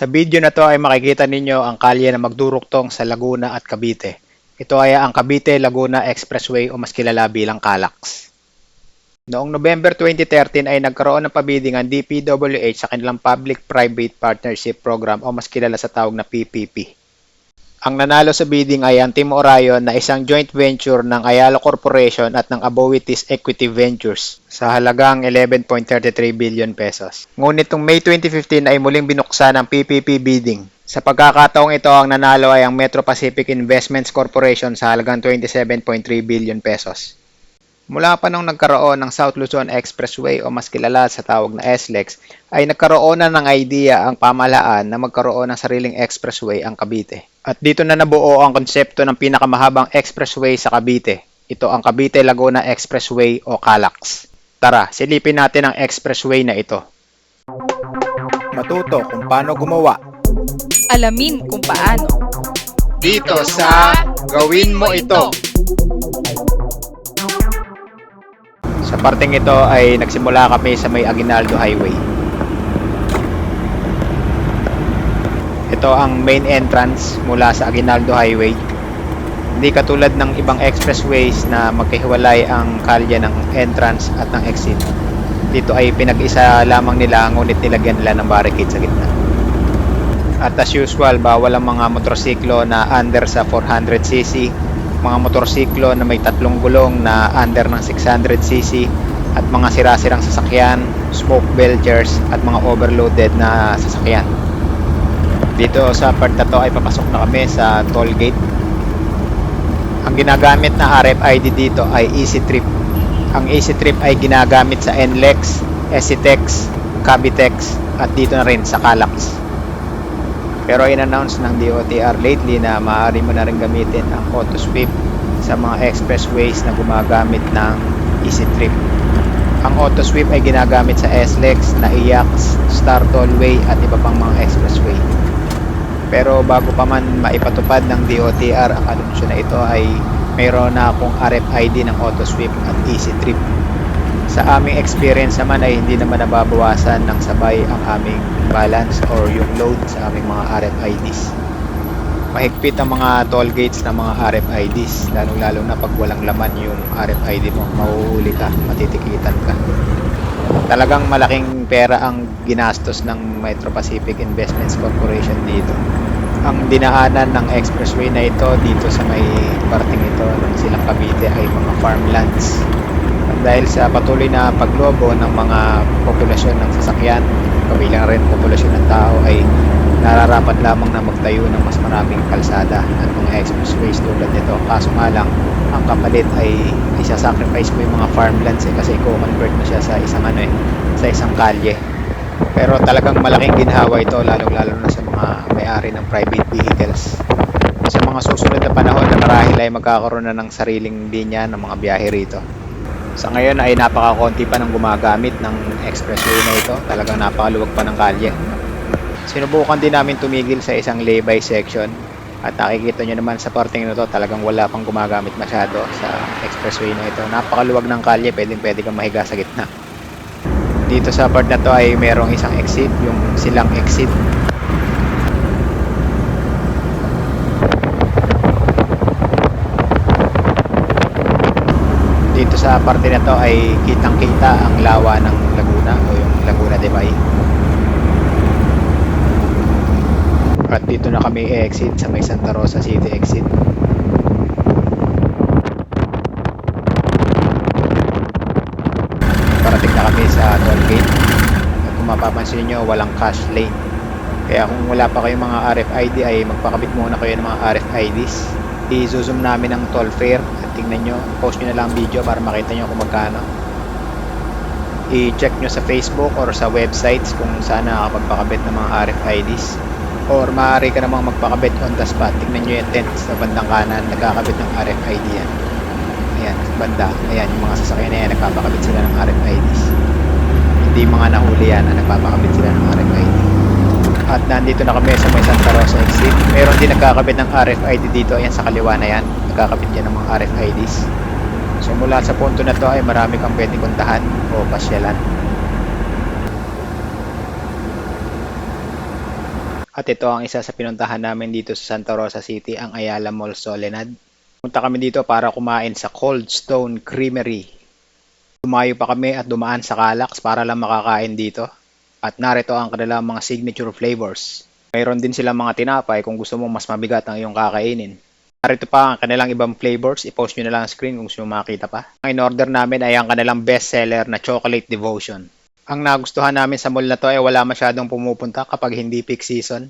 Sa video na to ay makikita ninyo ang kalye na magduruktong sa Laguna at Cavite. Ito ay ang Cavite-Laguna Expressway o mas kilala bilang CALAX. Noong November 2013 ay nagkaroon ng pabidding ang DPWH sa kanilang Public-Private Partnership Program o mas kilala sa tawag na PPP. Ang nanalo sa bidding ay ang Team Orion na isang joint venture ng Ayala Corporation at ng Aboitiz Equity Ventures sa halagang 11.33 billion pesos. Ngunit noong May 2015 ay muling binuksan ang PPP bidding. Sa pagkakataong ito, ang nanalo ay ang Metro Pacific Investments Corporation sa halagang 27.3 billion pesos. Mula pa nung nagkaroon ng South Luzon Expressway o mas kilala sa tawag na SLEX, ay nagkaroon na ng idea ang pamahalaan na magkaroon ng sariling expressway ang Cavite. At dito na nabuo ang konsepto ng pinakamahabang expressway sa Cavite. Ito ang Cavite-Laguna Expressway o CALAX. Tara, silipin natin ang expressway na ito. Matuto kung paano gumawa Alamin kung paano. dito sa Gawin Mo Ito. Sa parteng ito ay nagsimula kami sa may Aguinaldo Highway. Ito ang main entrance mula sa Aguinaldo Highway. Hindi katulad ng ibang expressways na magkahiwalay ang kalye ng entrance at ng exit. Dito ay pinag-isa lamang nila ngunit nilagyan nila ng barricade sa gitna. At as usual, bawal ang mga motorsiklo na under sa 400cc, mga motorsiklo na may tatlong gulong na under ng 600cc, at mga sira-sirang sasakyan, smoke belchers, at mga overloaded na sasakyan. Dito sa part na to ay papasok na kami sa toll gate. Ang ginagamit na RFID dito ay Easy Trip. Ang Easy Trip ay ginagamit sa NLEX, SCTEX, Cavitex, at dito na rin sa Calax. Pero in-announce ng DOTR lately na maaari mo na rin gamitin ang auto sweep sa mga expressways na gumagamit ng Easy Trip. Ang auto sweep ay ginagamit sa SLEX, NAIAX, Star Tollway at iba pang mga expressway. Pero bago pa man maipatupad ng DOTR ang anunsyo na ito ay mayroon na akong RFID ng auto sweep at Easy Trip. Sa aming experience naman ay hindi naman nababawasan ng sabay ang aming balance or yung load sa aming mga RFIDs. Mahigpit ang mga toll gates ng mga RFIDs, lalong-lalo na pag walang laman yung RFID mo, mahuhuli ka, matitikitan ka. Talagang malaking pera ang ginastos ng Metro Pacific Investments Corporation dito. Ang dinaanan ng expressway na ito dito sa may parting ito ng silang Cavite ay mga farmlands dahil sa patuloy na paglobo ng mga populasyon ng sasakyan, kabilang rin populasyon ng tao ay nararapat lamang na magtayo ng mas maraming kalsada at mga expressways tulad nito. Kaso nga lang, ang kapalit ay isa-sacrifice mo yung mga farmlands eh, kasi i-convert mo siya sa isang ano eh, sa isang kalye. Pero talagang malaking ginhawa ito lalong-lalo na sa mga may-ari ng private vehicles. Sa mga susunod na panahon na marahil ay magkakaroon na ng sariling linya ng mga biyahe rito. Sa ngayon ay napakakonti pa ng gumagamit ng expressway na ito. Talagang napakaluwag pa ng kalye. Sinubukan din namin tumigil sa isang lay-by section at nakikita nyo naman sa parting na to talagang wala pang gumagamit masyado sa expressway na ito. Napakaluwag ng kalye, pwedeng pwede kang mahiga sa gitna. Dito sa part na to ay merong isang exit, yung silang exit. Dito sa parte na to ay kitang-kita ang lawa ng Laguna o yung Laguna de Bay. At dito na kami exit sa may Santa Rosa City exit. Parating na kami sa toll gate. At kung mapapansin nyo, walang cash lane. Kaya kung wala pa kayong mga RFID ay magpakabit muna kayo ng mga RFIDs. I-zoom namin ang toll fare tingnan nyo, post nyo na lang ang video para makita nyo kung magkano. I-check nyo sa Facebook or sa websites kung saan nakakapagpakabit ng mga RFIDs or maaari ka namang magpakabit on the spot. Tingnan nyo yung tent sa bandang kanan, nagkakabit ng RFID yan. Ayan, banda. Ayan, yung mga sasakyan na yan, nagpapakabit sila ng RFIDs. Hindi mga nahuli yan na nagpapakabit sila ng RFID. At nandito na kami sa may Santa Rosa exit. Meron din nagkakabit ng RFID dito. Ayan, sa kaliwa na yan. Nagkakabit yan ng mga RFIDs. So mula sa punto na to ay marami kang pwedeng puntahan o pasyalan. At ito ang isa sa pinuntahan namin dito sa Santa Rosa City, ang Ayala Mall Solenad. Punta kami dito para kumain sa Cold Stone Creamery. Tumayo pa kami at dumaan sa Calax para lang makakain dito. At narito ang kanilang mga signature flavors. Mayroon din silang mga tinapay kung gusto mong mas mabigat ang iyong kakainin. Narito pa ang kanilang ibang flavors. I-post nyo na lang ang screen kung gusto makita pa. Ang in-order namin ay ang kanilang bestseller na Chocolate Devotion. Ang nagustuhan namin sa mall na to ay wala masyadong pumupunta kapag hindi peak season.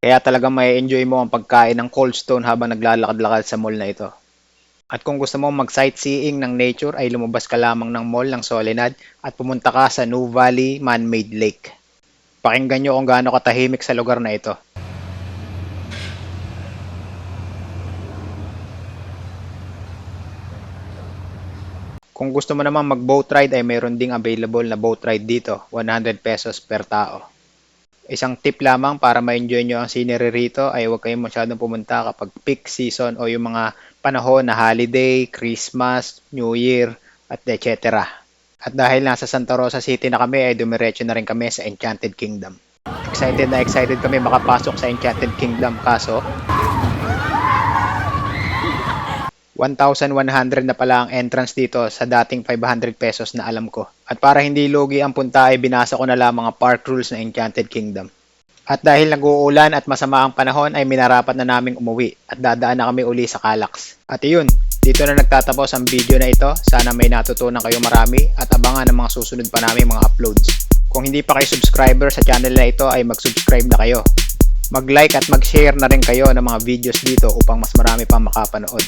Kaya talagang may enjoy mo ang pagkain ng Cold Stone habang naglalakad-lakad sa mall na ito. At kung gusto mo mag-sightseeing ng nature ay lumabas ka lamang ng mall ng Solenad at pumunta ka sa New Valley Man-Made Lake. Pakinggan nyo kung gaano katahimik sa lugar na ito. Kung gusto mo naman mag-boat ride ay mayroon ding available na boat ride dito, 100 pesos per tao. Isang tip lamang para ma-enjoy nyo ang scenery rito ay huwag kayong masyadong pumunta kapag peak season o yung mga panahon na holiday, Christmas, New Year, at etc. At dahil nasa Santa Rosa City na kami ay dumiretso na rin kami sa Enchanted Kingdom. Excited na excited kami makapasok sa Enchanted Kingdom kaso 1,100 na pala ang entrance dito sa dating 500 pesos na alam ko. At para hindi lugi ang punta ay binasa ko na lang mga park rules ng Enchanted Kingdom. At dahil nag-uulan at masama ang panahon ay minarapat na naming umuwi at dadaan na kami uli sa Calax. At iyon, dito na nagtatapos ang video na ito. Sana may natutunan kayo marami at abangan ang mga susunod pa namin mga uploads. Kung hindi pa kayo subscriber sa channel na ito ay mag-subscribe na kayo. Mag-like at mag-share na rin kayo ng mga videos dito upang mas marami pang makapanood.